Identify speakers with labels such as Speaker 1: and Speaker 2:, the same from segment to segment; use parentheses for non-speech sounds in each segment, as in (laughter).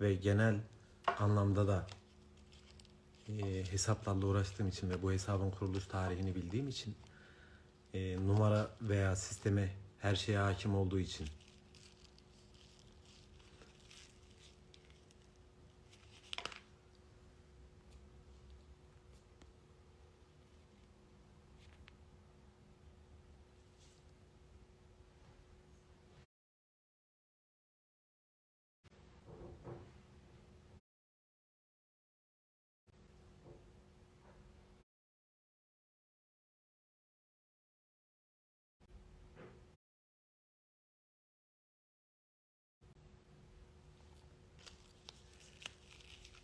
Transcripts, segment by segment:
Speaker 1: ve genel anlamda da e, hesaplarla uğraştığım için ve bu hesabın kuruluş tarihini bildiğim için e, numara veya sisteme her şeye hakim olduğu için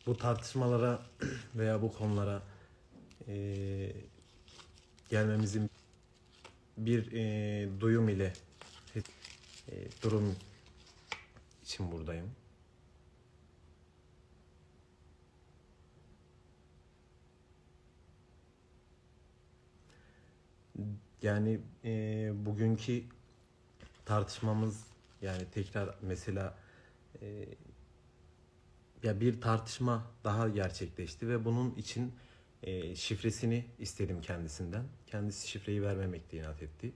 Speaker 1: bu tartışmalara (clears throat) veya bu konulara e, gelmemizin bir e, duyum ile e, durum için buradayım. Yani e, bugünkü tartışmamız yani tekrar mesela e, ya bir tartışma daha gerçekleşti ve bunun için e, şifresini istedim kendisinden. Kendisi şifreyi vermemekte inat etti.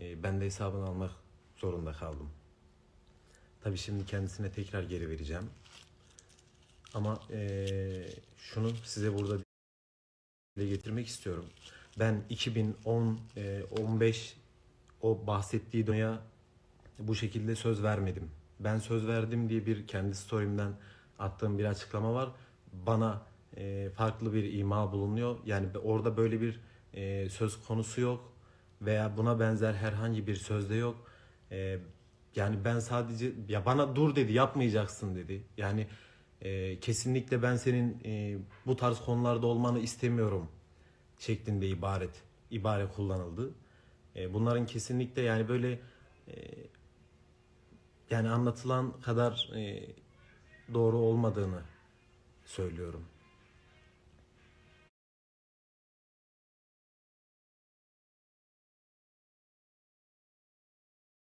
Speaker 1: E, ben de hesabını almak zorunda kaldım. Tabii şimdi kendisine tekrar geri vereceğim. Ama e, şunu size burada dile getirmek istiyorum. Ben 2010 e, 15 o bahsettiği dönemde bu şekilde söz vermedim. Ben söz verdim diye bir kendi story'imden attığım bir açıklama var. Bana e, farklı bir ima bulunuyor. Yani orada böyle bir e, söz konusu yok veya buna benzer herhangi bir sözde yok. E, yani ben sadece ya bana dur dedi yapmayacaksın dedi. Yani e, kesinlikle ben senin e, bu tarz konularda olmanı istemiyorum şeklinde ibaret ibare kullanıldı. E, bunların kesinlikle yani böyle e, yani anlatılan kadar e, doğru olmadığını söylüyorum.